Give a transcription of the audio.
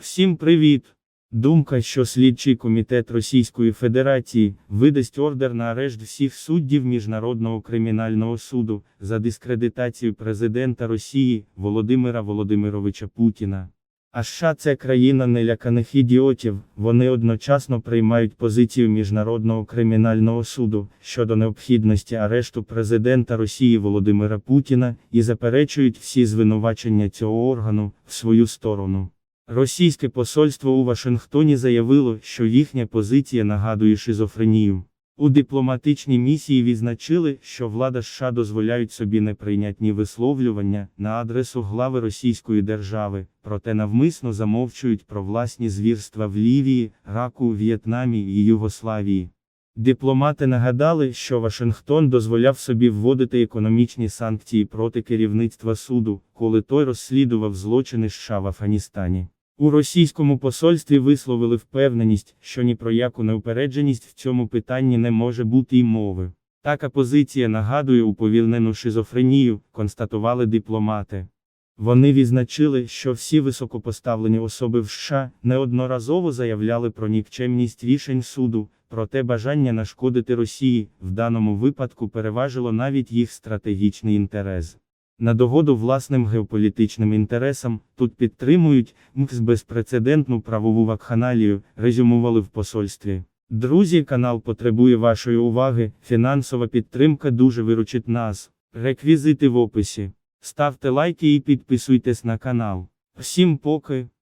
Всім привіт! Думка, що слідчий комітет Російської Федерації видасть ордер на арешт всіх суддів Міжнародного кримінального суду за дискредитацію президента Росії Володимира Володимировича Путіна. А США це країна неляканих ідіотів, вони одночасно приймають позицію Міжнародного кримінального суду щодо необхідності арешту президента Росії Володимира Путіна і заперечують всі звинувачення цього органу в свою сторону. Російське посольство у Вашингтоні заявило, що їхня позиція нагадує шизофренію. У дипломатичній місії відзначили, що влада США дозволяють собі неприйнятні висловлювання на адресу глави Російської держави, проте навмисно замовчують про власні звірства в Лівії, Раку, В'єтнамі і Югославії. Дипломати нагадали, що Вашингтон дозволяв собі вводити економічні санкції проти керівництва суду, коли той розслідував злочини США в Афганістані. У російському посольстві висловили впевненість, що ні про яку неупередженість в цьому питанні не може бути й мови. Така позиція нагадує уповільнену шизофренію, констатували дипломати. Вони відзначили, що всі високопоставлені особи в США неодноразово заявляли про нікчемність рішень суду, проте бажання нашкодити Росії в даному випадку переважило навіть їх стратегічний інтерес. На догоду власним геополітичним інтересам тут підтримують МКС безпрецедентну правову вакханалію, резюмували в посольстві. Друзі, канал потребує вашої уваги, фінансова підтримка дуже виручить нас. Реквізити в описі. Ставте лайки і підписуйтесь на канал. Всім поки.